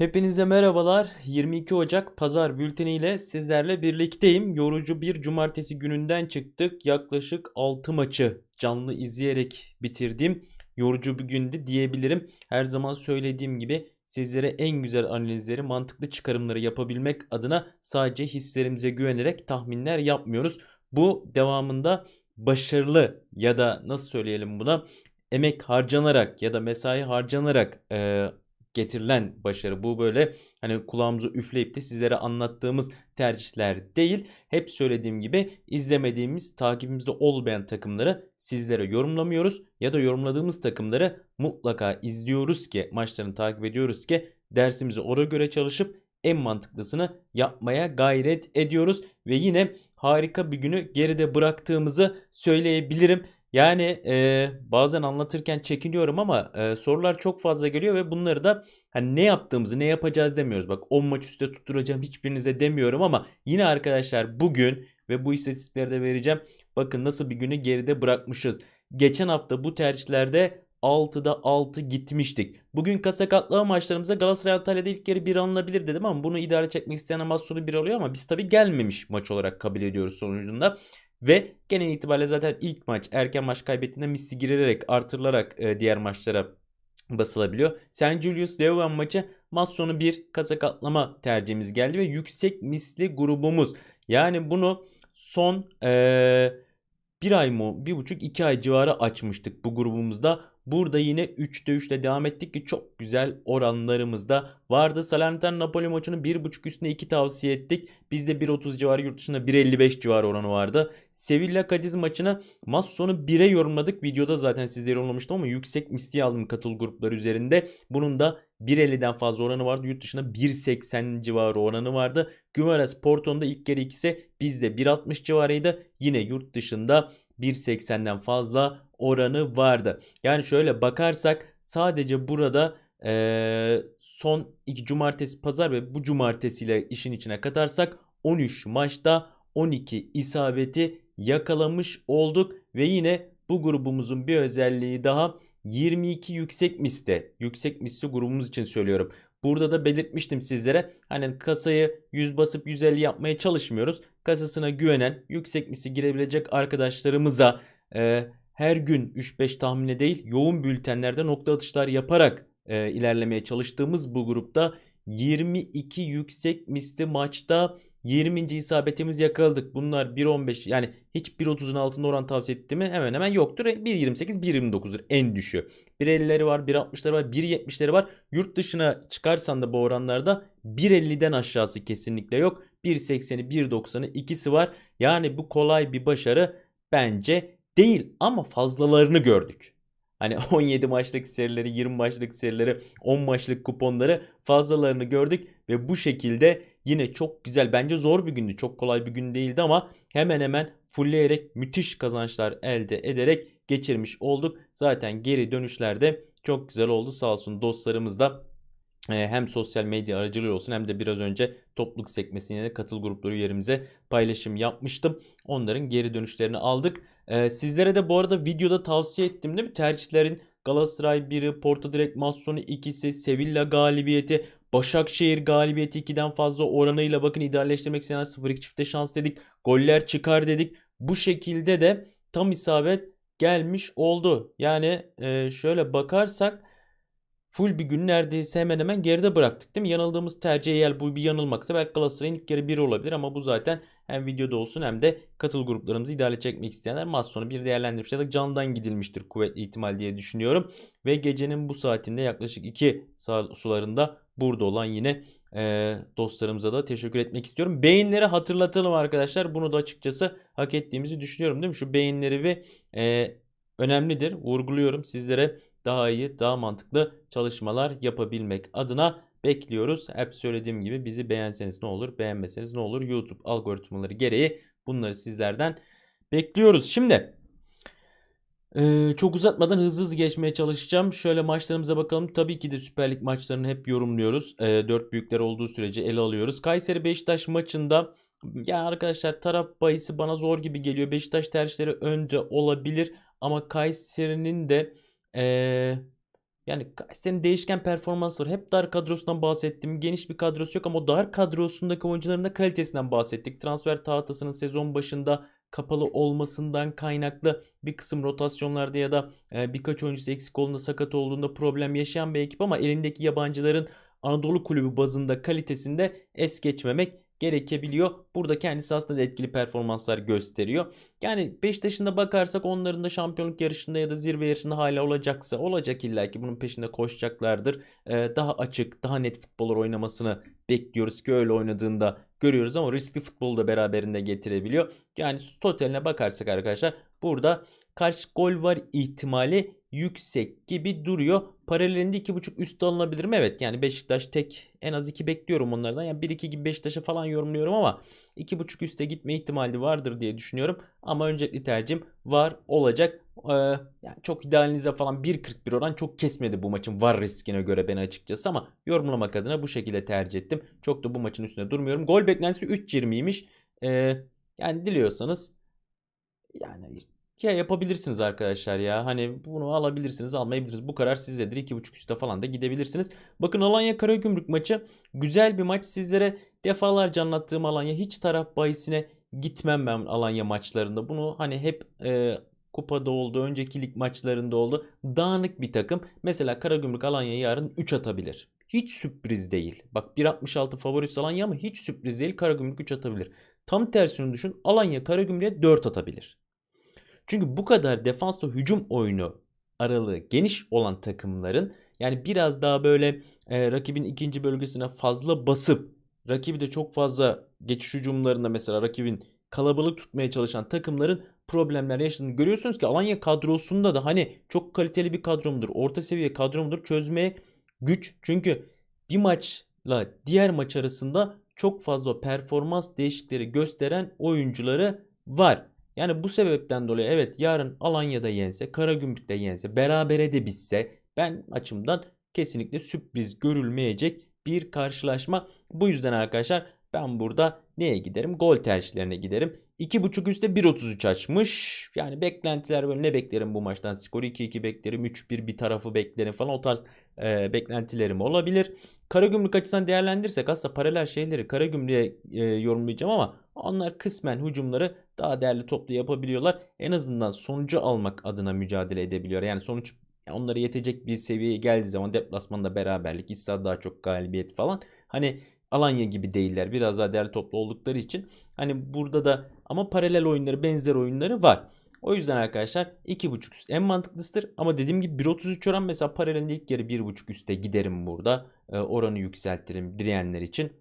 hepinize merhabalar. 22 Ocak Pazar bülteniyle sizlerle birlikteyim. Yorucu bir cumartesi gününden çıktık. Yaklaşık 6 maçı canlı izleyerek bitirdim. Yorucu bir gündü diyebilirim. Her zaman söylediğim gibi sizlere en güzel analizleri, mantıklı çıkarımları yapabilmek adına sadece hislerimize güvenerek tahminler yapmıyoruz. Bu devamında başarılı ya da nasıl söyleyelim buna emek harcanarak ya da mesai harcanarak e, getirilen başarı. Bu böyle hani kulağımızı üfleyip de sizlere anlattığımız tercihler değil. Hep söylediğim gibi izlemediğimiz, takibimizde olmayan takımları sizlere yorumlamıyoruz ya da yorumladığımız takımları mutlaka izliyoruz ki maçlarını takip ediyoruz ki dersimizi ona göre çalışıp en mantıklısını yapmaya gayret ediyoruz ve yine harika bir günü geride bıraktığımızı söyleyebilirim. Yani e, bazen anlatırken çekiniyorum ama e, sorular çok fazla geliyor ve bunları da hani ne yaptığımızı ne yapacağız demiyoruz. Bak 10 maç üstte tutturacağım hiçbirinize demiyorum ama yine arkadaşlar bugün ve bu istatistikleri de vereceğim. Bakın nasıl bir günü geride bırakmışız. Geçen hafta bu tercihlerde 6'da 6 gitmiştik. Bugün kasa katlama maçlarımızda Galatasaray Antalya'da ilk yarı 1 alınabilir dedim ama bunu idare çekmek isteyen maç sonu 1 oluyor ama biz tabi gelmemiş maç olarak kabul ediyoruz sonucunda. Ve genel itibariyle zaten ilk maç erken maç kaybettiğinde misli girilerek artırılarak e, diğer maçlara basılabiliyor. St. Julius Leuven maçı maç sonu bir kasa katlama tercihimiz geldi ve yüksek misli grubumuz. Yani bunu son e, bir ay mı bir buçuk iki ay civarı açmıştık bu grubumuzda. Burada yine 3'te 3'te devam ettik ki çok güzel oranlarımız da vardı. Salernitana Napoli maçını 1.5 üstüne 2 tavsiye ettik. Bizde 1.30 civarı yurt dışında 1.55 civarı oranı vardı. Sevilla Cadiz maçını maç sonu 1'e yorumladık. Videoda zaten sizlere yorumlamıştım ama yüksek misli aldım katıl grupları üzerinde. Bunun da 1.50'den fazla oranı vardı. Yurt dışında 1.80 civarı oranı vardı. Gümeres Porto'nun da ilk kere ikisi bizde 1.60 civarıydı. Yine yurt dışında 1.80'den fazla oranı vardı. Yani şöyle bakarsak sadece burada e, son iki cumartesi pazar ve bu cumartesiyle işin içine katarsak 13 maçta 12 isabeti yakalamış olduk ve yine bu grubumuzun bir özelliği daha 22 yüksek miste. Yüksek misli grubumuz için söylüyorum. Burada da belirtmiştim sizlere. Hani kasayı 100 basıp 150 yapmaya çalışmıyoruz. Kasasına güvenen, yüksek misli girebilecek arkadaşlarımıza e, her gün 3-5 tahmine değil yoğun bültenlerde nokta atışlar yaparak e, ilerlemeye çalıştığımız bu grupta 22 yüksek misli maçta 20. isabetimiz yakaladık. Bunlar 1.15 yani hiç 1.30'un altında oran tavsiye etti mi? Hemen hemen yoktur. 1.28 1.29'dur en düşüğü. 1.50'leri var, 1.60'ları var, 1.70'leri var. Yurt dışına çıkarsan da bu oranlarda 1.50'den aşağısı kesinlikle yok. 1.80'i 1.90'ı ikisi var. Yani bu kolay bir başarı bence değil ama fazlalarını gördük. Hani 17 maçlık serileri, 20 maçlık serileri, 10 maçlık kuponları fazlalarını gördük ve bu şekilde yine çok güzel bence zor bir gündü. Çok kolay bir gün değildi ama hemen hemen fullleyerek müthiş kazançlar elde ederek geçirmiş olduk. Zaten geri dönüşlerde çok güzel oldu. Sağ olsun dostlarımız da e, hem sosyal medya aracılığı olsun hem de biraz önce topluluk sekmesine de katıl grupları yerimize paylaşım yapmıştım. Onların geri dönüşlerini aldık. Ee, sizlere de bu arada videoda tavsiye ettim değil mi? Tercihlerin Galatasaray 1'i, Porto Direkt Masson'u ikisi, Sevilla galibiyeti, Başakşehir galibiyeti 2'den fazla oranıyla bakın idealleştirmek isteyenler 0-2 çifte şans dedik. Goller çıkar dedik. Bu şekilde de tam isabet gelmiş oldu. Yani e, şöyle bakarsak full bir gün neredeyse hemen hemen geride bıraktık değil mi? Yanıldığımız tercih eğer bu bir yanılmaksa belki Galatasaray'ın ilk yarı 1 olabilir ama bu zaten hem videoda olsun hem de katıl gruplarımızı ideale çekmek isteyenler maç sonu bir değerlendirmiş ya da candan gidilmiştir kuvvetli ihtimal diye düşünüyorum. Ve gecenin bu saatinde yaklaşık 2 sularında burada olan yine e, dostlarımıza da teşekkür etmek istiyorum. Beyinleri hatırlatalım arkadaşlar. Bunu da açıkçası hak ettiğimizi düşünüyorum değil mi? Şu beyinleri bir e, önemlidir. Vurguluyorum sizlere daha iyi, daha mantıklı çalışmalar yapabilmek adına bekliyoruz. Hep söylediğim gibi bizi beğenseniz ne olur, beğenmeseniz ne olur. YouTube algoritmaları gereği bunları sizlerden bekliyoruz. Şimdi ee, çok uzatmadan hızlı hızlı geçmeye çalışacağım. Şöyle maçlarımıza bakalım. Tabii ki de Süper Lig maçlarını hep yorumluyoruz. Ee, 4 büyükler olduğu sürece ele alıyoruz. Kayseri Beşiktaş maçında ya arkadaşlar taraf bahisi bana zor gibi geliyor. Beşiktaş tercihleri önde olabilir ama Kayseri'nin de ee, Yani Kayseri'nin değişken performansları hep dar kadrosundan bahsettim. Geniş bir kadrosu yok ama o dar kadrosundaki oyuncuların da kalitesinden bahsettik. Transfer tahtasının sezon başında kapalı olmasından kaynaklı bir kısım rotasyonlarda ya da e, birkaç oyuncusu eksik olduğunda sakat olduğunda problem yaşayan bir ekip ama elindeki yabancıların Anadolu kulübü bazında kalitesinde es geçmemek gerekebiliyor. Burada kendisi aslında etkili performanslar gösteriyor. Yani Beşiktaş'ın bakarsak onların da şampiyonluk yarışında ya da zirve yarışında hala olacaksa olacak illa ki bunun peşinde koşacaklardır. Ee, daha açık, daha net futbollar oynamasını bekliyoruz ki öyle oynadığında görüyoruz ama riskli futbolu da beraberinde getirebiliyor. Yani totaline bakarsak arkadaşlar burada kaç gol var ihtimali yüksek gibi duruyor. Paralelinde 2.5 üstü alınabilir mi? Evet yani Beşiktaş tek en az 2 bekliyorum onlardan. Yani 1-2 gibi Beşiktaş'a falan yorumluyorum ama 2.5 üste gitme ihtimali vardır diye düşünüyorum. Ama öncelikli tercihim var olacak. Ee, yani çok idealinize falan 1.41 oran çok kesmedi bu maçın var riskine göre beni açıkçası ama yorumlamak adına bu şekilde tercih ettim. Çok da bu maçın üstünde durmuyorum. Gol beklentisi 3.20'ymiş. Ee, yani diliyorsanız yani ya yapabilirsiniz arkadaşlar ya. Hani bunu alabilirsiniz almayabilirsiniz. Bu karar sizdedir. 2.5 üstte falan da gidebilirsiniz. Bakın Alanya Karagümrük maçı güzel bir maç. Sizlere defalarca anlattığım Alanya hiç taraf bahisine gitmem ben Alanya maçlarında. Bunu hani hep e, kupada oldu, önceki lig maçlarında oldu. Dağınık bir takım. Mesela Karagümrük Alanya yarın 3 atabilir. Hiç sürpriz değil. Bak 1.66 favorisi Alanya ama hiç sürpriz değil. Karagümrük 3 atabilir. Tam tersini düşün. Alanya Karagümrük'e 4 atabilir. Çünkü bu kadar defansla hücum oyunu aralığı geniş olan takımların yani biraz daha böyle e, rakibin ikinci bölgesine fazla basıp rakibi de çok fazla geçiş hücumlarında mesela rakibin kalabalık tutmaya çalışan takımların problemler yaşadığını görüyorsunuz ki Alanya kadrosunda da hani çok kaliteli bir kadro mudur, orta seviye kadro mudur çözmeye güç. Çünkü bir maçla diğer maç arasında çok fazla performans değişikleri gösteren oyuncuları var. Yani bu sebepten dolayı evet yarın Alanya'da yense, Karagümrük'te yense, berabere de bitse ben açımdan kesinlikle sürpriz görülmeyecek bir karşılaşma. Bu yüzden arkadaşlar ben burada neye giderim? Gol tercihlerine giderim. 2.5 üstte 1.33 açmış. Yani beklentiler böyle ne beklerim bu maçtan? Skoru 2-2 beklerim. 3-1 bir tarafı beklerim falan. O tarz e, beklentilerim olabilir. Karagümrük açısından değerlendirsek aslında paralel şeyleri Karagümrük'e e, yorumlayacağım ama onlar kısmen hücumları daha değerli toplu yapabiliyorlar. En azından sonucu almak adına mücadele edebiliyor. Yani sonuç onlara yetecek bir seviyeye geldiği zaman deplasmanda beraberlik, issa daha çok galibiyet falan. Hani Alanya gibi değiller. Biraz daha değerli toplu oldukları için. Hani burada da ama paralel oyunları, benzer oyunları var. O yüzden arkadaşlar 2.5 üst en mantıklısıdır. Ama dediğim gibi 1.33 oran mesela paralelinde ilk yarı 1.5 üste giderim burada. E, oranı yükseltirim direyenler için.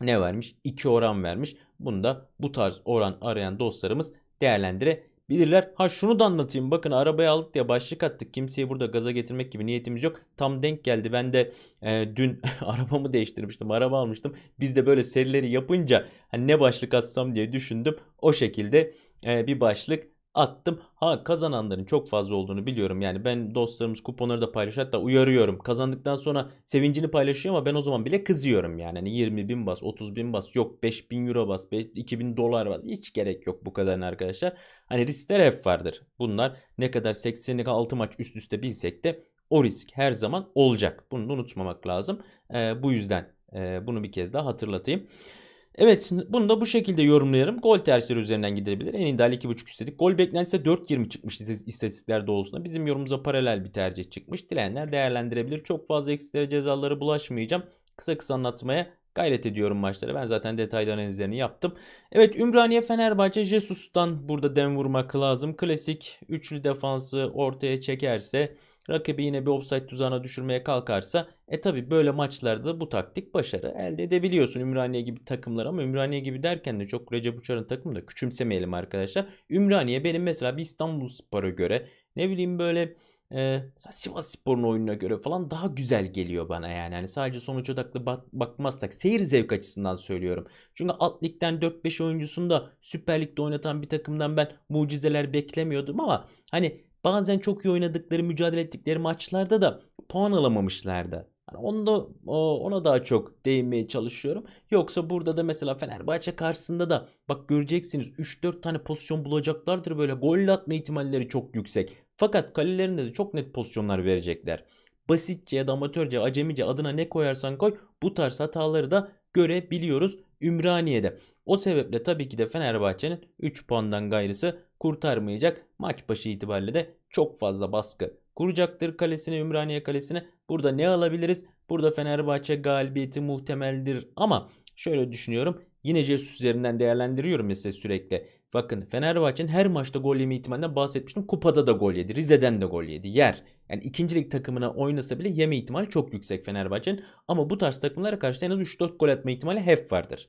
Ne vermiş? 2 oran vermiş. Bunu da bu tarz oran arayan dostlarımız değerlendirebilirler. Ha şunu da anlatayım. Bakın arabaya aldık diye başlık attık. Kimseyi burada gaza getirmek gibi niyetimiz yok. Tam denk geldi. Ben de e, dün arabamı değiştirmiştim. Araba almıştım. Biz de böyle serileri yapınca hani ne başlık atsam diye düşündüm. O şekilde e, bir başlık attım. Ha kazananların çok fazla olduğunu biliyorum. Yani ben dostlarımız kuponları da paylaşıyor. Hatta uyarıyorum. Kazandıktan sonra sevincini paylaşıyor ama ben o zaman bile kızıyorum yani. Hani 20 bin bas, 30 bin bas, yok 5 bin euro bas, 5, 2000 dolar bas. Hiç gerek yok bu kadarına arkadaşlar. Hani riskler hep vardır. Bunlar ne kadar 80'lik 6 maç üst üste bilsek de o risk her zaman olacak. Bunu unutmamak lazım. Ee, bu yüzden e, bunu bir kez daha hatırlatayım. Evet bunu da bu şekilde yorumlayarım. Gol tercihleri üzerinden gidebilir. En ideal 2.5 istedik. Gol beklentisi 4.20 çıkmış istatistikler doğrultusunda. Bizim yorumumuza paralel bir tercih çıkmış. Dileyenler değerlendirebilir. Çok fazla eksiklere cezaları bulaşmayacağım. Kısa kısa anlatmaya gayret ediyorum maçları. Ben zaten detaylı analizlerini yaptım. Evet Ümraniye Fenerbahçe Jesus'tan burada dem vurmak lazım. Klasik üçlü defansı ortaya çekerse rakibi yine bir offside tuzağına düşürmeye kalkarsa e tabi böyle maçlarda bu taktik başarı elde edebiliyorsun Ümraniye gibi takımlar ama Ümraniye gibi derken de çok Recep Uçar'ın takımı da küçümsemeyelim arkadaşlar. Ümraniye benim mesela bir İstanbul Spor'a göre ne bileyim böyle e, Sivas Spor'un oyununa göre falan daha güzel geliyor bana yani. yani sadece sonuç odaklı bak bakmazsak seyir zevk açısından söylüyorum. Çünkü alt ligden 4-5 oyuncusunu da Süper Lig'de oynatan bir takımdan ben mucizeler beklemiyordum ama hani bazen çok iyi oynadıkları, mücadele ettikleri maçlarda da puan alamamışlardı. Yani onda ona daha çok değinmeye çalışıyorum. Yoksa burada da mesela Fenerbahçe karşısında da bak göreceksiniz 3-4 tane pozisyon bulacaklardır böyle gol atma ihtimalleri çok yüksek. Fakat kalelerinde de çok net pozisyonlar verecekler. basitçe ya da amatörce, acemice adına ne koyarsan koy bu tarz hataları da görebiliyoruz Ümraniye'de. O sebeple tabii ki de Fenerbahçe'nin 3 puandan gayrısı kurtarmayacak. Maç başı itibariyle de çok fazla baskı kuracaktır kalesine Ümraniye kalesine. Burada ne alabiliriz? Burada Fenerbahçe galibiyeti muhtemeldir ama şöyle düşünüyorum. Yine Jesus üzerinden değerlendiriyorum mesela sürekli. Bakın Fenerbahçe'nin her maçta gol yeme ihtimalinden bahsetmiştim. Kupada da gol yedi. Rize'den de gol yedi. Yer. Yani ikincilik takımına oynasa bile yeme ihtimali çok yüksek Fenerbahçe'nin. Ama bu tarz takımlara karşı en az 3-4 gol atma ihtimali hep vardır.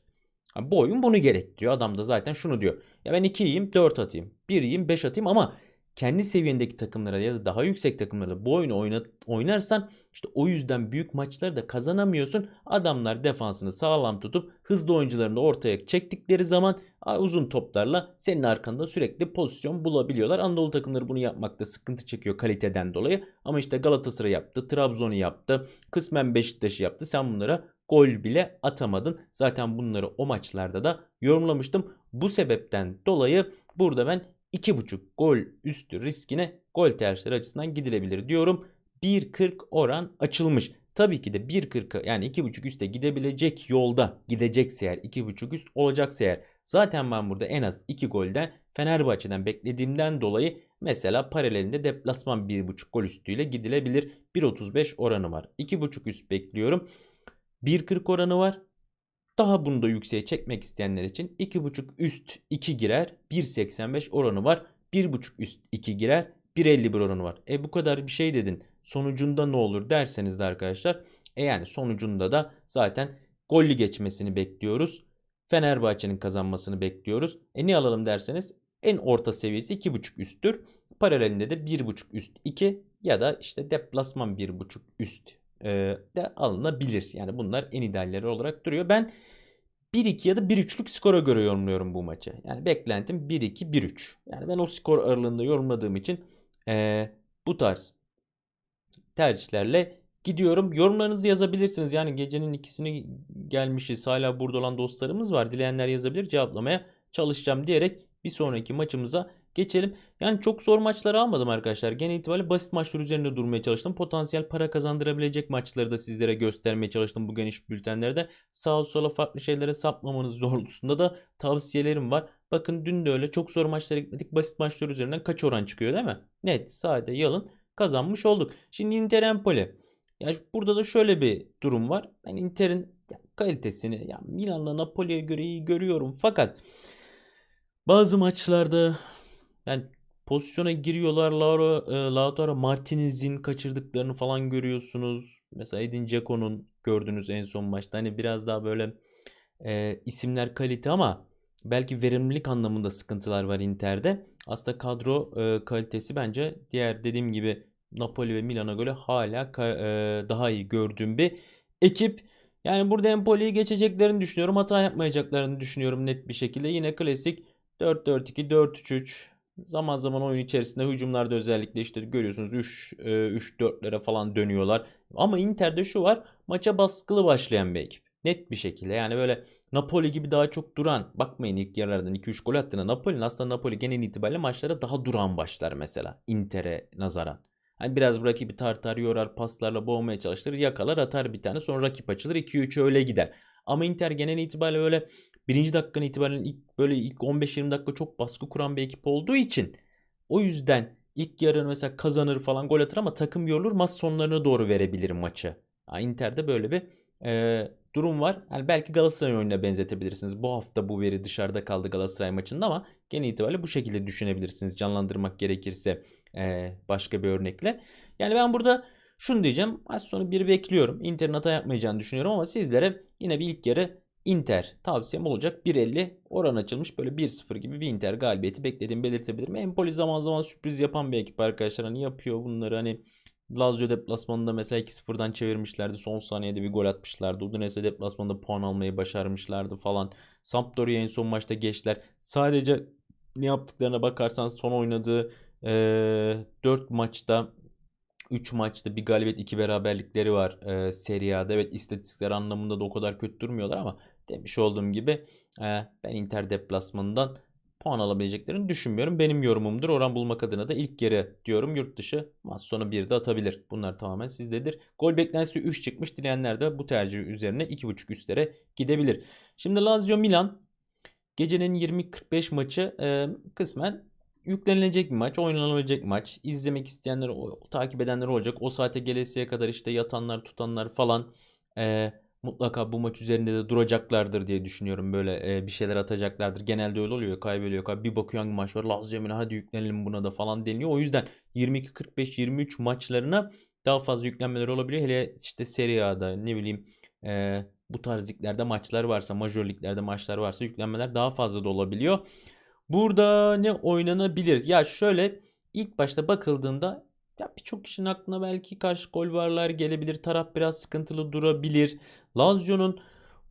Bu oyun bunu gerektiriyor. Adam da zaten şunu diyor. Ya ben 2 yiyeyim 4 atayım. 1 yiyeyim 5 atayım ama kendi seviyendeki takımlara ya da daha yüksek takımlara bu oyunu oynat, oynarsan işte o yüzden büyük maçları da kazanamıyorsun. Adamlar defansını sağlam tutup hızlı oyuncularını ortaya çektikleri zaman uzun toplarla senin arkanda sürekli pozisyon bulabiliyorlar. Anadolu takımları bunu yapmakta sıkıntı çekiyor kaliteden dolayı. Ama işte Galatasaray yaptı, Trabzon'u yaptı, kısmen Beşiktaş'ı yaptı. Sen bunlara gol bile atamadın. Zaten bunları o maçlarda da yorumlamıştım. Bu sebepten dolayı burada ben 2.5 gol üstü riskine gol tercihleri açısından gidilebilir diyorum. 1.40 oran açılmış. Tabii ki de 1.40 yani 2.5 üste gidebilecek yolda gidecekse eğer 2.5 üst olacaksa eğer zaten ben burada en az 2 golden Fenerbahçe'den beklediğimden dolayı mesela paralelinde deplasman 1.5 gol üstüyle gidilebilir. 1.35 oranı var. 2.5 üst bekliyorum. 1.40 oranı var. Daha bunu da yükseğe çekmek isteyenler için 2.5 üst 2 girer. 1.85 oranı var. 1.5 üst 2 girer. 1.51 oranı var. E bu kadar bir şey dedin. Sonucunda ne olur derseniz de arkadaşlar. E yani sonucunda da zaten gollü geçmesini bekliyoruz. Fenerbahçe'nin kazanmasını bekliyoruz. E ne alalım derseniz en orta seviyesi 2.5 üsttür. Paralelinde de 1.5 üst 2 ya da işte deplasman 1.5 üst de alınabilir. Yani bunlar en idealleri olarak duruyor. Ben 1-2 ya da 1-3'lük skora göre yorumluyorum bu maçı. Yani beklentim 1-2, 1-3. Yani ben o skor aralığında yorumladığım için e, bu tarz tercihlerle gidiyorum. Yorumlarınızı yazabilirsiniz. Yani gecenin ikisini gelmişiz. Hala burada olan dostlarımız var. Dileyenler yazabilir. Cevaplamaya çalışacağım diyerek bir sonraki maçımıza geçelim. Yani çok zor maçları almadım arkadaşlar. Genel itibariyle basit maçlar üzerinde durmaya çalıştım. Potansiyel para kazandırabilecek maçları da sizlere göstermeye çalıştım bu geniş bültenlerde. Sağa sola farklı şeylere sapmamanız doğrultusunda da tavsiyelerim var. Bakın dün de öyle çok zor maçlara gitmedik. Basit maçlar üzerinden kaç oran çıkıyor değil mi? Net, sade, yalın kazanmış olduk. Şimdi Inter Empoli. Ya burada da şöyle bir durum var. Ben Inter'in kalitesini ya Milan'la Napoli'ye göre iyi görüyorum. Fakat bazı maçlarda yani pozisyona giriyorlar. Laura, e, Lautaro Martinez'in kaçırdıklarını falan görüyorsunuz. Mesela Edin Dzeko'nun gördüğünüz en son maçta. Hani biraz daha böyle e, isimler kalite ama belki verimlilik anlamında sıkıntılar var Inter'de. Aslında kadro e, kalitesi bence diğer dediğim gibi Napoli ve Milan'a göre hala e, daha iyi gördüğüm bir ekip. Yani burada Empoli'yi geçeceklerini düşünüyorum. Hata yapmayacaklarını düşünüyorum net bir şekilde. Yine klasik 4-4-2, 4-3-3 Zaman zaman oyun içerisinde hücumlarda özellikle işte görüyorsunuz 3 3-4'lere falan dönüyorlar. Ama Inter'de şu var. Maça baskılı başlayan bir ekip. Net bir şekilde. Yani böyle Napoli gibi daha çok duran. Bakmayın ilk yarılardan 2-3 gol attığına Napoli'nin aslında Napoli genel itibariyle maçlara daha duran başlar mesela. Inter'e nazaran. Hani biraz rakibi tartar yorar paslarla boğmaya çalıştır yakalar atar bir tane sonra rakip açılır 2-3 öyle gider. Ama Inter genel itibariyle öyle birinci dakikanın itibaren ilk böyle ilk 15-20 dakika çok baskı kuran bir ekip olduğu için o yüzden ilk yarını mesela kazanır falan gol atar ama takım yorulur maç sonlarına doğru verebilir maçı. Yani Inter'de böyle bir e, durum var. Yani belki Galatasaray oyununa benzetebilirsiniz. Bu hafta bu veri dışarıda kaldı Galatasaray maçında ama genel itibariyle bu şekilde düşünebilirsiniz. Canlandırmak gerekirse e, başka bir örnekle. Yani ben burada şunu diyeceğim. Az sonra bir bekliyorum. Inter'in hata yapmayacağını düşünüyorum ama sizlere yine bir ilk yarı Inter tavsiyem olacak 1.50 oran açılmış böyle 1-0 gibi bir Inter galibiyeti beklediğimi belirtebilirim. Empoli zaman zaman sürpriz yapan bir ekip arkadaşlar hani yapıyor bunları hani Lazio deplasmanında mesela 2-0'dan çevirmişlerdi. Son saniyede bir gol atmışlardı. Udinese deplasmanında puan almayı başarmışlardı falan. Sampdoria en son maçta geçtiler. Sadece ne yaptıklarına bakarsanız son oynadığı e, 4 maçta 3 maçta bir galibiyet 2 beraberlikleri var e, Serie A'da. Evet istatistikler anlamında da o kadar kötü durmuyorlar ama demiş olduğum gibi e, ben Inter deplasmanından puan alabileceklerini düşünmüyorum. Benim yorumumdur. Oran bulmak adına da ilk yarı diyorum. Yurt dışı maç sonu 1 de atabilir. Bunlar tamamen sizdedir. Gol beklentisi 3 çıkmış. Dileyenler de bu tercih üzerine 2.5 üstlere gidebilir. Şimdi Lazio Milan gecenin 20.45 maçı e, kısmen yüklenilecek bir maç, oynanabilecek bir maç. İzlemek isteyenler, o- takip edenler olacak. O saate gelesiye kadar işte yatanlar, tutanlar falan e, mutlaka bu maç üzerinde de duracaklardır diye düşünüyorum. Böyle e, bir şeyler atacaklardır. Genelde öyle oluyor. Kaybediyor. Kay- Bir bakıyor maç var. Lazio Milan hadi yüklenelim buna da falan deniliyor. O yüzden 22-45-23 maçlarına daha fazla yüklenmeler olabiliyor. Hele işte Serie A'da ne bileyim e, bu tarz liglerde maçlar varsa, majör liglerde maçlar varsa yüklenmeler daha fazla da olabiliyor. Burada ne oynanabilir? Ya şöyle ilk başta bakıldığında ya birçok kişinin aklına belki karşı gol varlar gelebilir. Taraf biraz sıkıntılı durabilir. Lazio'nun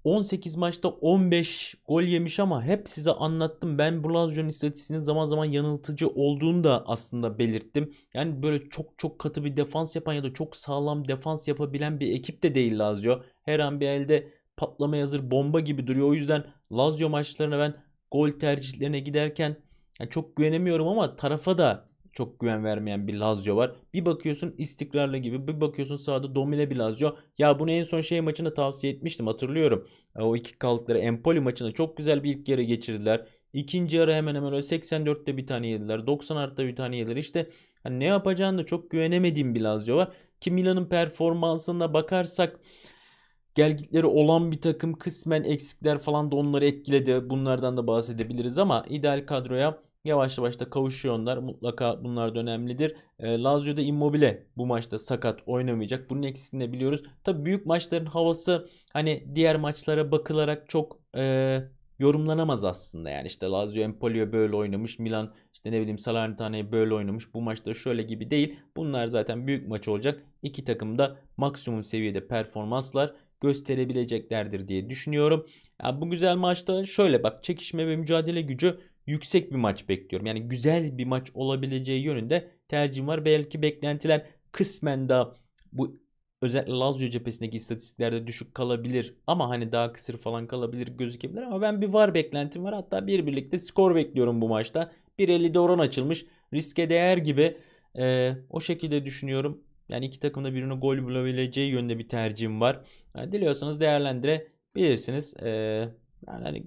18 maçta 15 gol yemiş ama hep size anlattım. Ben bu Lazio'nun istatistiğinin zaman zaman yanıltıcı olduğunu da aslında belirttim. Yani böyle çok çok katı bir defans yapan ya da çok sağlam defans yapabilen bir ekip de değil Lazio. Her an bir elde patlamaya hazır bomba gibi duruyor. O yüzden Lazio maçlarına ben gol tercihlerine giderken yani çok güvenemiyorum ama tarafa da çok güven vermeyen bir Lazio var. Bir bakıyorsun istikrarlı gibi, bir bakıyorsun sahada domine bir Lazio. Ya bunu en son şey maçında tavsiye etmiştim hatırlıyorum. E, O iki kaldıkları Empoli maçında çok güzel bir ilk yarı geçirdiler. İkinci yarı hemen hemen öyle 84'te bir tane yediler. 90 artıda bir tane yediler. İşte hani ne yapacağını da çok güvenemediğim bir Lazio var. Ki Milan'ın performansına bakarsak gelgitleri olan bir takım kısmen eksikler falan da onları etkiledi. Bunlardan da bahsedebiliriz ama ideal kadroya yavaş yavaş da kavuşuyor onlar. Mutlaka bunlar da önemlidir. E, Lazio'da Immobile bu maçta sakat oynamayacak. Bunun eksikliğini de biliyoruz. Tabi büyük maçların havası hani diğer maçlara bakılarak çok e, yorumlanamaz aslında. Yani işte Lazio Empoli'ye böyle oynamış. Milan işte ne bileyim Salernitane'ye böyle oynamış. Bu maçta şöyle gibi değil. Bunlar zaten büyük maç olacak. İki takım da maksimum seviyede performanslar gösterebileceklerdir diye düşünüyorum. Ya bu güzel maçta şöyle bak çekişme ve mücadele gücü yüksek bir maç bekliyorum. Yani güzel bir maç olabileceği yönünde tercihim var. Belki beklentiler kısmen daha bu özellikle Lazio cephesindeki istatistiklerde düşük kalabilir ama hani daha kısır falan kalabilir gözükebilir ama ben bir var beklentim var. Hatta bir birlikte skor bekliyorum bu maçta. 1.50'de oran açılmış. Riske değer gibi Ee, o şekilde düşünüyorum. Yani iki takımda birinin gol bulabileceği yönde bir tercihim var. Yani diliyorsanız değerlendirebilirsiniz. Ee, yani hani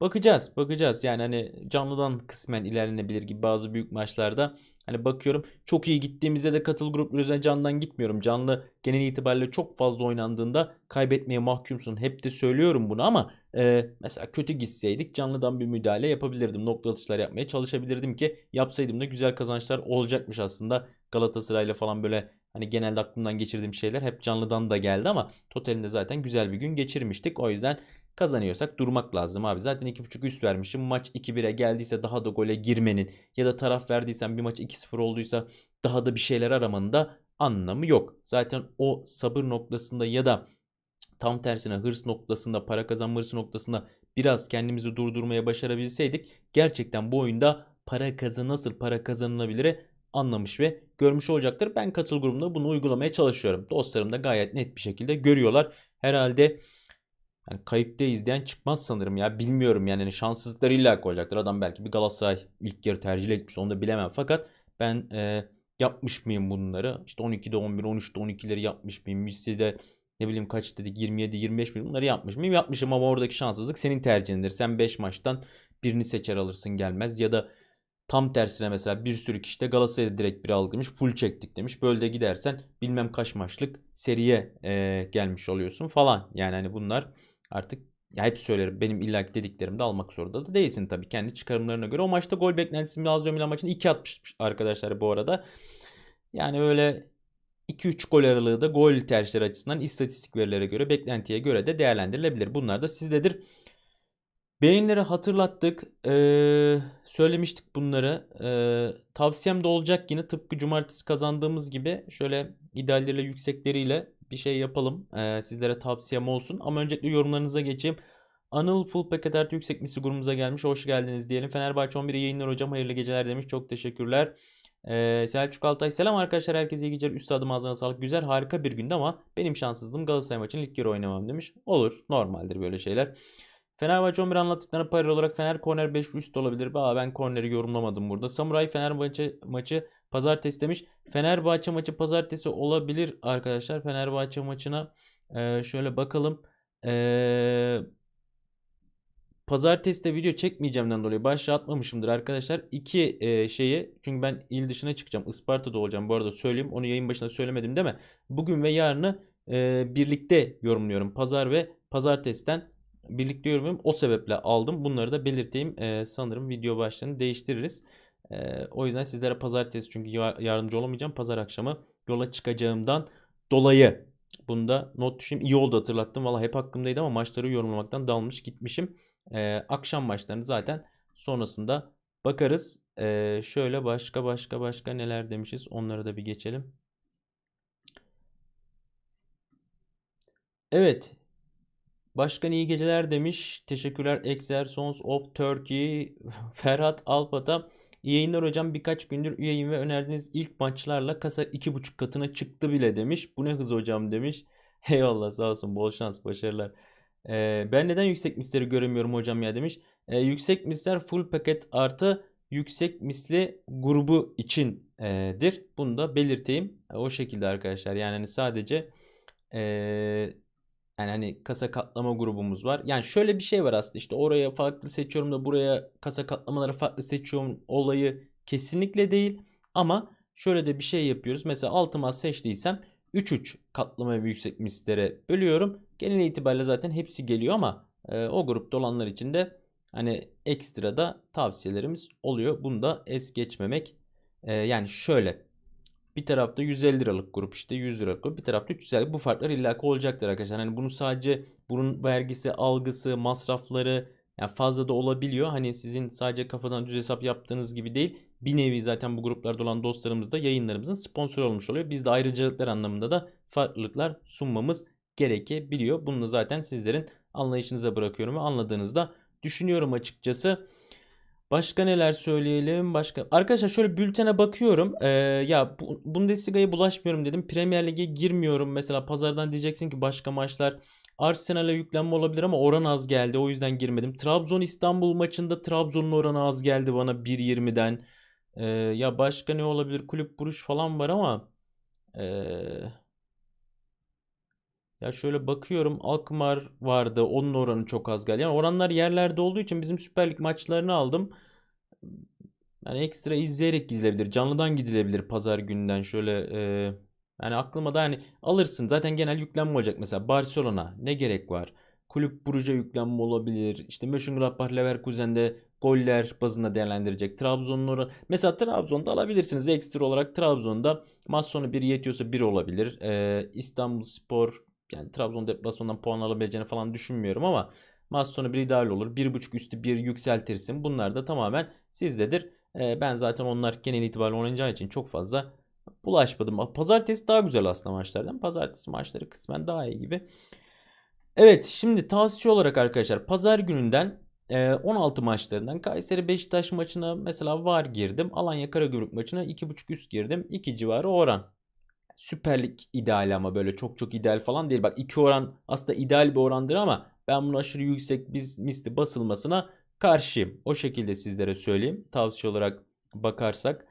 bakacağız, bakacağız. Yani hani canlıdan kısmen ilerlenebilir gibi bazı büyük maçlarda. Hani bakıyorum çok iyi gittiğimizde de katıl grupları üzerine canlıdan gitmiyorum. Canlı genel itibariyle çok fazla oynandığında kaybetmeye mahkumsun. Hep de söylüyorum bunu ama e, mesela kötü gitseydik canlıdan bir müdahale yapabilirdim. Nokta atışlar yapmaya çalışabilirdim ki yapsaydım da güzel kazançlar olacakmış aslında. Galatasaray'la falan böyle hani genelde aklımdan geçirdiğim şeyler hep canlıdan da geldi ama totalinde zaten güzel bir gün geçirmiştik. O yüzden kazanıyorsak durmak lazım abi. Zaten 2.5 üst vermişim. Maç 2-1'e geldiyse daha da gole girmenin ya da taraf verdiysen bir maç 2-0 olduysa daha da bir şeyler aramanın da anlamı yok. Zaten o sabır noktasında ya da tam tersine hırs noktasında, para kazanma hırsı noktasında biraz kendimizi durdurmaya başarabilseydik gerçekten bu oyunda para kazan nasıl para kazanılabilir anlamış ve görmüş olacaktır. Ben katıl grubunda bunu uygulamaya çalışıyorum. Dostlarım da gayet net bir şekilde görüyorlar. Herhalde yani kayıpta izleyen çıkmaz sanırım ya. Bilmiyorum yani. yani şanssızlıkları illa olacaktır. Adam belki bir Galatasaray ilk yarı tercih etmiş. Onu da bilemem. Fakat ben e, yapmış mıyım bunları? İşte 12'de 11, 13'te 12'leri yapmış mıyım? Listede ne bileyim kaç dedik 27, 25 miyim? Bunları yapmış mıyım? Yapmışım ama oradaki şanssızlık senin tercihindir. Sen 5 maçtan birini seçer alırsın gelmez. Ya da Tam tersine mesela bir sürü kişi de Galatasaray'da direkt bir algılamış. Full çektik demiş. Böyle de gidersen bilmem kaç maçlık seriye e, gelmiş oluyorsun falan. Yani hani bunlar artık ya hep söylerim benim illaki dediklerimi de almak zorunda da değilsin tabii kendi çıkarımlarına göre. O maçta gol beklentisi Lazio Milan maçında 2 atmış arkadaşlar bu arada. Yani öyle 2-3 gol aralığı da gol tercihleri açısından istatistik verilere göre beklentiye göre de değerlendirilebilir. Bunlar da sizdedir. Beğenileri hatırlattık. Ee, söylemiştik bunları. Ee, tavsiyem de olacak yine tıpkı cumartesi kazandığımız gibi şöyle idealleriyle yüksekleriyle bir şey yapalım. Ee, sizlere tavsiyem olsun. Ama öncelikle yorumlarınıza geçeyim. Anıl Full Paket Artı Yüksek Misi grubumuza gelmiş. Hoş geldiniz diyelim. Fenerbahçe 11'e yayınlar hocam. Hayırlı geceler demiş. Çok teşekkürler. Ee, Selçuk Altay selam arkadaşlar. Herkese iyi geceler. Üstadım ağzına sağlık. Güzel harika bir gündü ama benim şanssızlığım Galatasaray maçının ilk yarı oynamam demiş. Olur. Normaldir böyle şeyler. Fenerbahçe 11 anlattıklarına paralel olarak Fener korner 5 üst olabilir. Aa, ben korneri yorumlamadım burada. Samuray Fenerbahçe maçı pazartesi demiş. Fenerbahçe maçı pazartesi olabilir arkadaşlar. Fenerbahçe maçına e, şöyle bakalım. Eee Pazartesi de video çekmeyeceğimden dolayı başlığa atmamışımdır arkadaşlar. İki e, şeyi çünkü ben il dışına çıkacağım. Isparta'da olacağım bu arada söyleyeyim. Onu yayın başında söylemedim değil mi? Bugün ve yarını e, birlikte yorumluyorum. Pazar ve pazartesiden birlikte yorumluyorum. O sebeple aldım. Bunları da belirteyim. E, sanırım video başlığını değiştiririz. E, o yüzden sizlere pazartesi çünkü ya- yardımcı olamayacağım. Pazar akşamı yola çıkacağımdan dolayı. Bunda not düşeyim. İyi oldu hatırlattım. Valla hep aklımdaydı ama maçları yorumlamaktan dalmış gitmişim. Ee, akşam maçlarını zaten sonrasında bakarız. Ee, şöyle başka başka başka neler demişiz onları da bir geçelim. Evet. Başkan iyi geceler demiş. Teşekkürler Exer Sons of Turkey. Ferhat Alpata. Yayınlar hocam. Birkaç gündür üyeyim ve önerdiğiniz ilk maçlarla kasa 2.5 katına çıktı bile demiş. Bu ne hız hocam demiş. Eyvallah sağ olsun. Bol şans, başarılar. Ee, ben neden yüksek misleri göremiyorum hocam ya demiş. Ee, yüksek misler full paket artı yüksek misli grubu içindir. Bunu da belirteyim. O şekilde arkadaşlar. Yani hani sadece e, yani hani kasa katlama grubumuz var. Yani şöyle bir şey var aslında işte oraya farklı seçiyorum da buraya kasa katlamaları farklı seçiyorum olayı kesinlikle değil. Ama şöyle de bir şey yapıyoruz. Mesela altıma seçtiysem 3-3 katlama ve yüksek mislere bölüyorum. Genel itibariyle zaten hepsi geliyor ama e, o grupta olanlar için de hani ekstra da tavsiyelerimiz oluyor. Bunu da es geçmemek. E, yani şöyle bir tarafta 150 liralık grup işte 100 liralık grup bir tarafta 300 liralık bu farklar illaki olacaktır arkadaşlar. Hani bunu sadece bunun vergisi, algısı, masrafları yani fazla da olabiliyor. Hani sizin sadece kafadan düz hesap yaptığınız gibi değil. Bir nevi zaten bu gruplarda olan dostlarımız da yayınlarımızın sponsor olmuş oluyor. Biz de ayrıcalıklar anlamında da farklılıklar sunmamız gerekebiliyor. Bunu zaten sizlerin anlayışınıza bırakıyorum ve anladığınızda düşünüyorum açıkçası. Başka neler söyleyelim? Başka Arkadaşlar şöyle bültene bakıyorum. Ee, ya bu- Bundesliga'ya bulaşmıyorum dedim. Premier Lig'e girmiyorum. Mesela pazardan diyeceksin ki başka maçlar Arsenal'e yüklenme olabilir ama oran az geldi. O yüzden girmedim. Trabzon İstanbul maçında Trabzon'un oranı az geldi bana 1.20'den. Ee, ya başka ne olabilir? Kulüp vuruş falan var ama ee, ya şöyle bakıyorum Alkmaar vardı. Onun oranı çok az geldi. Yani oranlar yerlerde olduğu için bizim Süper Lig maçlarını aldım. Yani ekstra izleyerek gidilebilir. Canlıdan gidilebilir pazar gününden şöyle e, yani aklıma da hani alırsın. Zaten genel yüklenme olacak mesela Barcelona ne gerek var? Kulüp Brugge yüklenme olabilir. İşte Mönchengladbach Leverkusen'de goller bazında değerlendirecek. Trabzon'un oranı mesela Trabzon'da alabilirsiniz. Ekstra olarak Trabzon'da maç sonu 1 yetiyorsa 1 olabilir. E, İstanbulspor yani Trabzon deplasmandan puan alabileceğini falan düşünmüyorum ama maç sonu bir ideal olur. 1.5 üstü 1 yükseltirsin. Bunlar da tamamen sizdedir. Ee, ben zaten onlar genel itibariyle oynayacağı için çok fazla bulaşmadım. Pazartesi daha güzel aslında maçlardan. Pazartesi maçları kısmen daha iyi gibi. Evet şimdi tavsiye olarak arkadaşlar pazar gününden e, 16 maçlarından Kayseri Beşiktaş maçına mesela var girdim. Alanya Karagümrük maçına 2.5 üst girdim. 2 civarı oran. Süper Lig ideal ama böyle çok çok ideal falan değil. Bak 2 oran aslında ideal bir orandır ama ben bunu aşırı yüksek biz misli basılmasına karşıyım. O şekilde sizlere söyleyeyim. Tavsiye olarak bakarsak.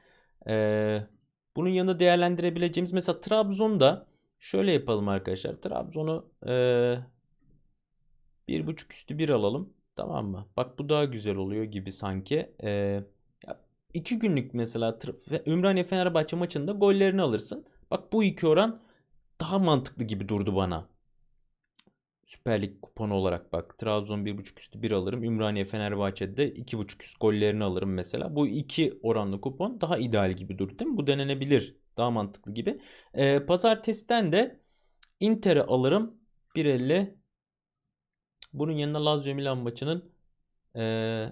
Ee, bunun yanında değerlendirebileceğimiz mesela Trabzon'da şöyle yapalım arkadaşlar. Trabzon'u ee, bir buçuk üstü bir alalım. Tamam mı? Bak bu daha güzel oluyor gibi sanki. Ee, iki günlük mesela Ümraniye Fenerbahçe maçında gollerini alırsın. Bak bu iki oran daha mantıklı gibi durdu bana. Süper Lig kuponu olarak bak. Trabzon 1.5 üstü 1 alırım. Ümraniye Fenerbahçe'de 2.5 üst gollerini alırım mesela. Bu iki oranlı kupon daha ideal gibi durdu değil mi? Bu denenebilir. Daha mantıklı gibi. Ee, pazartesiden de Inter'i alırım. 1.50 bunun yanına Lazio Milan maçının ee,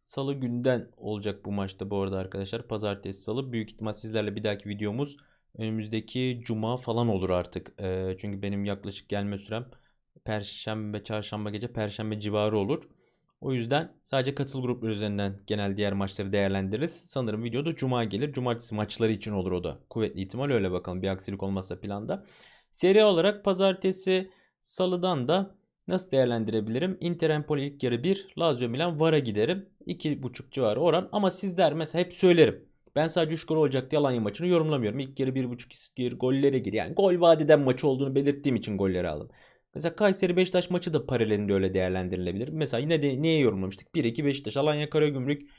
salı günden olacak bu maçta bu arada arkadaşlar. Pazartesi salı. Büyük ihtimal sizlerle bir dahaki videomuz önümüzdeki cuma falan olur artık. Ee, çünkü benim yaklaşık gelme sürem Perşembe, çarşamba gece, perşembe civarı olur. O yüzden sadece katıl grupları üzerinden genel diğer maçları değerlendiririz. Sanırım videoda cuma gelir. Cumartesi maçları için olur o da. Kuvvetli ihtimal öyle bakalım. Bir aksilik olmazsa planda. Seri olarak pazartesi, salıdan da Nasıl değerlendirebilirim? Inter Empoli ilk yarı 1, Lazio Milan VAR'a giderim. 2.5 civarı oran ama sizler mesela hep söylerim. Ben sadece 3 gol olacak diye Alanya maçını yorumlamıyorum. İlk yarı 1.5 gir, gollere gir. Yani gol vadeden maçı olduğunu belirttiğim için golleri aldım. Mesela Kayseri Beşiktaş maçı da paralelinde öyle değerlendirilebilir. Mesela yine de neye yorumlamıştık? 1-2 Beşiktaş, Alanya Karagümrük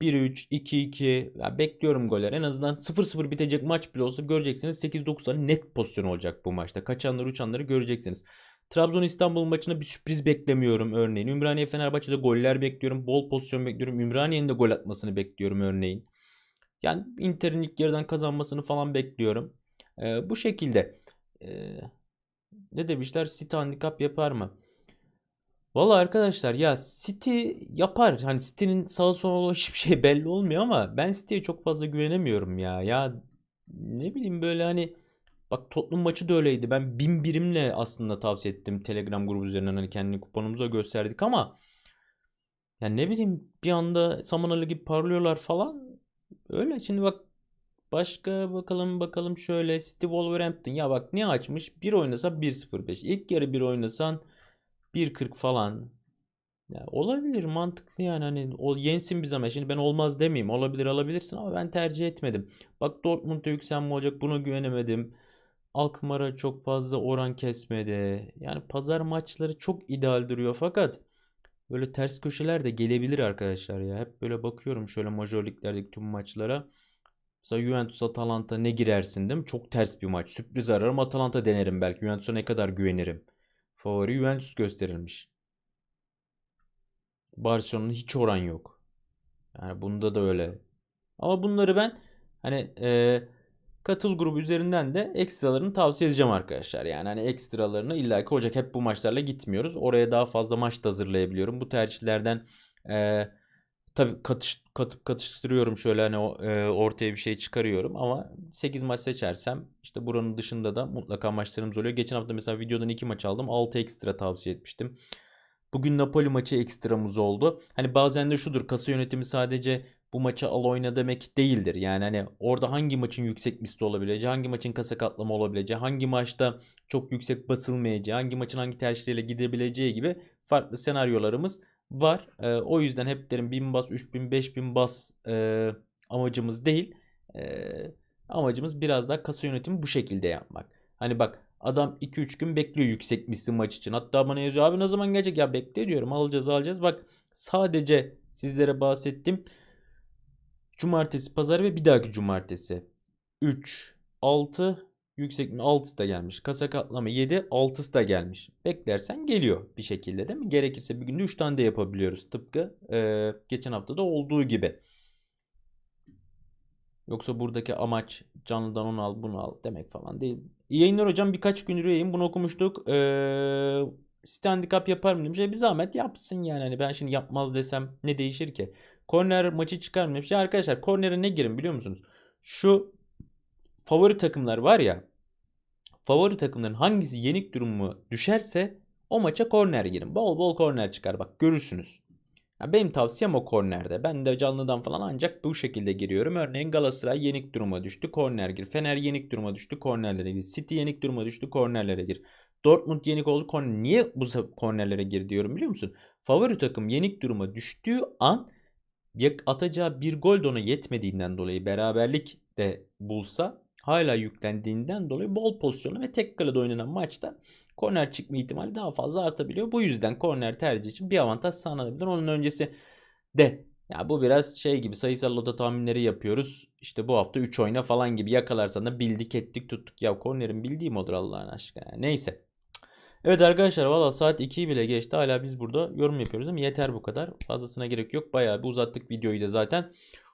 1-3, 2-2. Ya bekliyorum goller. En azından 0-0 bitecek maç bile olsa göreceksiniz 8-9 tane net pozisyon olacak bu maçta. Kaçanları uçanları göreceksiniz. Trabzon İstanbul maçına bir sürpriz beklemiyorum örneğin. Ümraniye Fenerbahçe'de goller bekliyorum. Bol pozisyon bekliyorum. Ümraniye'nin de gol atmasını bekliyorum örneğin. Yani Inter'in ilk yarıdan kazanmasını falan bekliyorum. Ee, bu şekilde. Ee, ne demişler? City handikap yapar mı? Valla arkadaşlar ya City yapar. Hani City'nin sağa sola hiçbir şey belli olmuyor ama ben City'ye çok fazla güvenemiyorum ya. Ya ne bileyim böyle hani bak Tottenham maçı da öyleydi. Ben bin birimle aslında tavsiye ettim Telegram grubu üzerinden hani kendi kuponumuza gösterdik ama ya ne bileyim bir anda Samanalı gibi parlıyorlar falan. Öyle şimdi bak başka bakalım bakalım şöyle City Wolverhampton ya bak ne açmış? Bir oynasa 1.05. İlk yarı bir oynasan 1.40 falan. Ya olabilir mantıklı yani hani o yensin bir zaman. Şimdi ben olmaz demeyeyim. Olabilir alabilirsin ama ben tercih etmedim. Bak Dortmund'da yükselme olacak buna güvenemedim. Alkmaar'a çok fazla oran kesmedi. Yani pazar maçları çok ideal duruyor fakat böyle ters köşeler de gelebilir arkadaşlar ya. Hep böyle bakıyorum şöyle major liglerdeki tüm maçlara. Mesela Juventus Atalanta ne girersin değil mi? Çok ters bir maç. Sürpriz ararım Atalanta denerim belki. Juventus'a ne kadar güvenirim. Favori Juventus gösterilmiş. Barcelona'nın hiç oran yok. Yani bunda da öyle. Ama bunları ben hani e, katıl grubu üzerinden de ekstralarını tavsiye edeceğim arkadaşlar. Yani hani ekstralarını illaki olacak. Hep bu maçlarla gitmiyoruz. Oraya daha fazla maç da hazırlayabiliyorum. Bu tercihlerden e, tabii katış, katıp katıştırıyorum şöyle hani e, ortaya bir şey çıkarıyorum ama 8 maç seçersem işte buranın dışında da mutlaka maçlarımız oluyor. Geçen hafta mesela videodan 2 maç aldım. 6 ekstra tavsiye etmiştim. Bugün Napoli maçı ekstramız oldu. Hani bazen de şudur kasa yönetimi sadece bu maçı al oyna demek değildir. Yani hani orada hangi maçın yüksek misli olabileceği, hangi maçın kasa katlama olabileceği, hangi maçta çok yüksek basılmayacağı, hangi maçın hangi tercihleriyle gidebileceği gibi farklı senaryolarımız var. E, o yüzden hep derim 1000 bas, 3000, 5000 bas e, amacımız değil. E, amacımız biraz daha kasa yönetimi bu şekilde yapmak. Hani bak adam 2-3 gün bekliyor yüksek misli maç için. Hatta bana yazıyor abi ne zaman gelecek ya bekle diyorum alacağız alacağız. Bak sadece sizlere bahsettim. Cumartesi, pazar ve bir dahaki cumartesi. 3, 6, yüksek mi 6'sı da gelmiş. Kasa katlama 7, 6'sı da gelmiş. Beklersen geliyor bir şekilde değil mi? Gerekirse bir günde 3 tane de yapabiliyoruz. Tıpkı e, geçen haftada olduğu gibi. Yoksa buradaki amaç canlıdan onu al bunu al demek falan değil. İyi yayınlar hocam birkaç gündür yayın bunu okumuştuk. Ee, site handikap yapar mı demiş. E, bir zahmet yapsın yani. Hani ben şimdi yapmaz desem ne değişir ki? Korner maçı çıkar mı demiş. Ya arkadaşlar kornere ne girin biliyor musunuz? Şu favori takımlar var ya. Favori takımların hangisi yenik durumu düşerse o maça korner girin. Bol bol korner çıkar bak görürsünüz. Ya benim tavsiyem o kornerde. Ben de canlıdan falan ancak bu şekilde giriyorum. Örneğin Galatasaray yenik duruma düştü. Korner gir. Fener yenik duruma düştü. Kornerlere gir. City yenik duruma düştü. Kornerlere gir. Dortmund yenik oldu. Korner. Niye bu kornerlere gir diyorum biliyor musun? Favori takım yenik duruma düştüğü an atacağı bir gol de ona yetmediğinden dolayı beraberlik de bulsa hala yüklendiğinden dolayı bol pozisyonu ve tek kalede oynanan maçta korner çıkma ihtimali daha fazla artabiliyor. Bu yüzden korner tercih için bir avantaj sağlanabilir. Onun öncesi de ya bu biraz şey gibi sayısal loto tahminleri yapıyoruz. İşte bu hafta 3 oyna falan gibi yakalarsan da bildik ettik tuttuk. Ya kornerin bildiğim odur Allah'ın aşkına. Neyse. Evet arkadaşlar valla saat 2'yi bile geçti. Hala biz burada yorum yapıyoruz ama yeter bu kadar. Fazlasına gerek yok. Bayağı bir uzattık videoyu da zaten.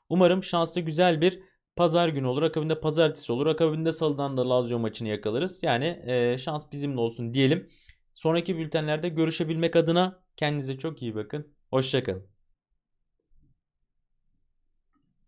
Umarım şanslı güzel bir pazar günü olur. Akabinde pazartesi olur. Akabinde salıdan da Lazio maçını yakalarız. Yani e, şans bizimle olsun diyelim. Sonraki bültenlerde görüşebilmek adına kendinize çok iyi bakın. Hoşçakalın.